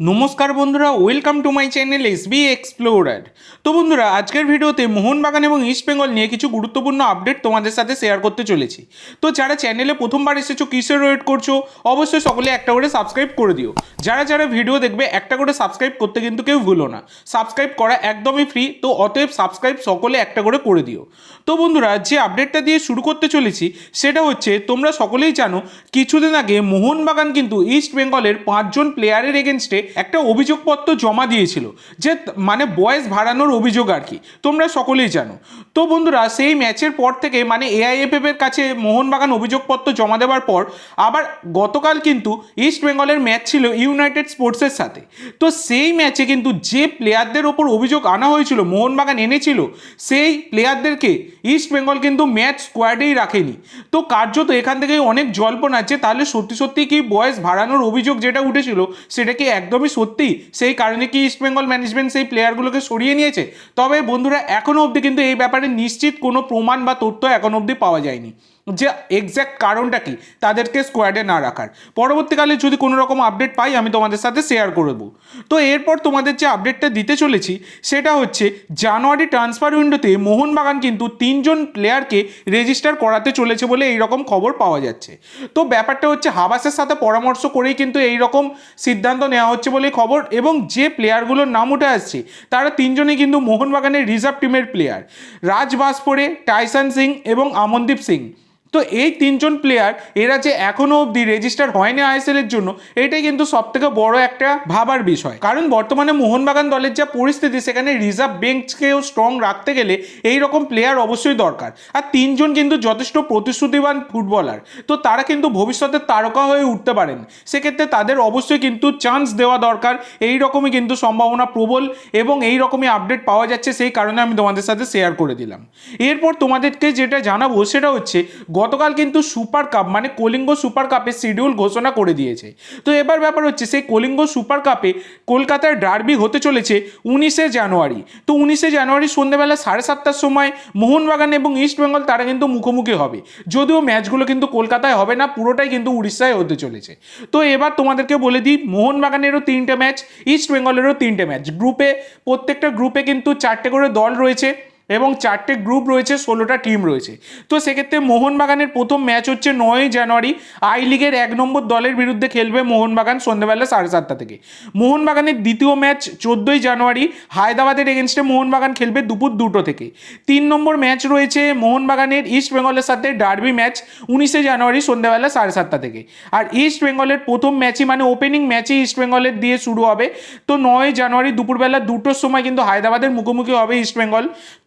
নমস্কার বন্ধুরা welcome to my channel S B explorer তো বন্ধুরা, আজকের ভিডিওতে মোহনবাগান এবং ইস্ট বেঙ্গল নিয়ে কিছু গুরুত্বপূর্ণ আপডেট তোমাদের সাথে শেয়ার করতে চলেছি। তো যারা চ্যানেলে প্রথমবার এসেছ, কিসের ওয়েট করছ, অবশ্যই সকলে একটা করে সাবস্ক্রাইব করে দিও। যারা যারা ভিডিও দেখবে, একটা করে সাবস্ক্রাইব করতে কিন্তু কেউ ভুলো না। সাবস্ক্রাইব করা একদমই ফ্রি তো অতএব সাবস্ক্রাইব সকলে একটা করে করে দিও। তো বন্ধুরা, যে আপডেটটা দিয়ে শুরু করতে চলেছি, সেটা হচ্ছে, তোমরা সকলেই জানো, কিছুদিন আগে মোহনবাগান কিন্তু ইস্ট বেঙ্গলের পাঁচজন প্লেয়ারের এগেনস্টে একটা অভিযোগপত্র জমা দিয়েছিল যে মানে বয়স ভাড়ানোর অভিযোগ আর কি। তোমরা সকলেই জানো। তো বন্ধুরা, সেই ম্যাচের পর থেকে মানে এআইএফএফ এর কাছে মোহনবাগান অভিযোগপত্র জমা দেওয়ার পর আবার গতকাল কিন্তু ইস্ট বেঙ্গলের ম্যাচ ছিল ইউনাইটেড স্পোর্টসের সাথে। তো সেই ম্যাচে কিন্তু যে প্লেয়ারদের ওপর অভিযোগ আনা হয়েছিল, মোহনবাগান এনেছিল, সেই প্লেয়ারদেরকে ইস্ট বেঙ্গল কিন্তু ম্যাচ স্কোয়াডেই রাখেনি। তো কার্যত এখান থেকে অনেক জল্পনা আছে তাহলে সত্যি সত্যি কি বয়স ভাড়ানোর অভিযোগ যেটা উঠেছিল, সেটা কি একদমই সত্যি। সেই কারণে কি ইস্ট বেঙ্গল ম্যানেজমেন্ট সেই প্লেয়ারগুলোকে সরিয়ে নিয়েছে? তবে বন্ধুরা এখনও অবধি কিন্তু এই ব্যাপারে নিশ্চিত কোনো প্রমাণ বা তথ্য এখনও অবধি পাওয়া যায়নি। যে এক্স্যাক্ট কারণটা কি, তাদেরকে স্কোয়াডে না রাখার। পরবর্তীকালে যদি কোনো রকম আপডেট পাই, আমি তোমাদের সাথে শেয়ার করে দেবো। তো এরপর তোমাদের যে আপডেটটা দিতে চলেছি, সেটা হচ্ছে জানুয়ারি ট্রান্সফার উইন্ডোতে মোহনবাগান কিন্তু তিনজন প্লেয়ারকে রেজিস্টার করাতে চলেছে বলে এই রকম খবর পাওয়া যাচ্ছে। তো ব্যাপারটা হচ্ছে, হাবাসের সাথে পরামর্শ করেই কিন্তু এই রকম সিদ্ধান্ত নেওয়া হচ্ছে। বলে খবর এবং যে প্লেয়ারগুলোর নাম উঠে আসছে, তারা তিনজনেই কিন্তু মোহনবাগানের রিজার্ভ টিমের প্লেয়ার। রাজ বাসপোরে, টাইসন সিং এবং আমনদীপ সিং। তো এই তিনজন প্লেয়ার এরা যে এখনও অবধি রেজিস্টার হয়নি আইএসএল এর জন্য, এটাই কিন্তু সব থেকে বড় একটা ভাবার বিষয়। কারণ বর্তমানে মোহনবাগান দলের যা পরিস্থিতি, সেখানে রিজার্ভ বেঞ্চকেও স্ট্রং রাখতে গেলে এই রকম প্লেয়ার অবশ্যই দরকার। আর তিনজন কিন্তু যথেষ্ট প্রতিশ্রুতিবান ফুটবলার তো তারা কিন্তু ভবিষ্যতে তারকা হয়ে উঠতে পারেন। সেক্ষেত্রে তাদের অবশ্যই কিন্তু চান্স দেওয়া দরকার। এই রকমই কিন্তু সম্ভাবনা প্রবল এবং এই রকমই আপডেট পাওয়া যাচ্ছে, সেই কারণে আমি তোমাদের সাথে শেয়ার করে দিলাম। এরপর তোমাদেরকে যেটা জানাব, সেটা হচ্ছে গতকাল কিন্তু সুপার কাপ মানে কলিঙ্গ সুপার কাপের শিডিউল ঘোষণা করে দিয়েছে। তো এবার ব্যাপার হচ্ছে, সেই কলিঙ্গ সুপার কাপে কলকাতার ডার্বি হতে চলেছে উনিশে জানুয়ারি। তো উনিশে জানুয়ারি সন্ধ্যেবেলা সাড়ে সাতটার সময় মোহনবাগান এবং ইস্ট বেঙ্গল তারা কিন্তু মুখোমুখি হবে। যদিও ম্যাচগুলো কিন্তু কলকাতায় হবে না, পুরোটাই কিন্তু উড়িষ্যায় হতে চলেছে। তো এবার তোমাদেরকে বলে দিই, মোহনবাগানেরও তিনটে ম্যাচ, ইস্ট বেঙ্গলেরও তিনটে ম্যাচ। গ্রুপে, প্রত্যেকটা গ্রুপে কিন্তু চারটে করে দল রয়েছে। এবং চারটে গ্রুপ রয়েছে, ষোলোটা টিম রয়েছে। তো সেক্ষেত্রে মোহনবাগানের প্রথম ম্যাচ হচ্ছে নয়ই জানুয়ারি। আই লিগের এক নম্বর দলের বিরুদ্ধে খেলবে মোহনবাগান সন্ধ্যেবেলা সাড়ে সাতটা থেকে। মোহনবাগানের দ্বিতীয় ম্যাচ চোদ্দোই জানুয়ারি, হায়দ্রাবাদের এগেনস্টে মোহনবাগান খেলবে দুপুর দুটো থেকে। তিন নম্বর ম্যাচ রয়েছে মোহনবাগানের ইস্ট বেঙ্গলের সাথে ডার্বি ম্যাচ উনিশে জানুয়ারি সন্ধ্যাবেলা সাড়ে সাতটা থেকে। আর ইস্ট বেঙ্গলের প্রথম ম্যাচই মানে ওপেনিং ম্যাচই ইস্ট বেঙ্গলের দিয়ে শুরু হবে। তো নয় জানুয়ারি দুপুরবেলা দুটোর সময় কিন্তু হায়দ্রাবাদের মুখোমুখি হবে ইস্ট বেঙ্গল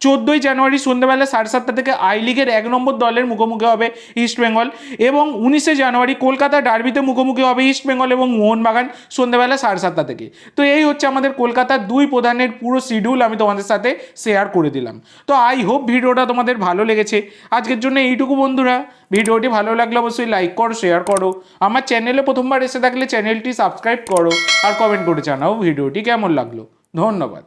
চোদ্দোই জানুয়ারি সন্ধ্যাবেলা সাড়ে সাতটা থেকে আই লিগের এক নম্বর দলের মুখোমুখি হবে ইস্ট বেঙ্গল এবং উনিশে জানুয়ারি কলকাতা ডার্বিতে মুখোমুখি হবে ইস্ট বেঙ্গল এবং মোহনবাগান সন্ধ্যাবেলা সাড়ে সাতটা থেকে। তো এই হচ্ছে আমাদের কলকাতার দুই প্রধানের পুরো শিডিউল আমি তোমাদের সাথে শেয়ার করে দিলাম। তো আই হোপ ভিডিওটা তোমাদের ভালো লেগেছে। আজকের জন্য এইটুকু বন্ধুরা। ভিডিওটি ভালো লাগলে অবশ্যই লাইক করো শেয়ার করো। আমার চ্যানেলে প্রথমবার এসে থাকলে চ্যানেলটি সাবস্ক্রাইব করো আর কমেন্ট করে জানাও ভিডিওটি কেমন লাগল। ধন্যবাদ।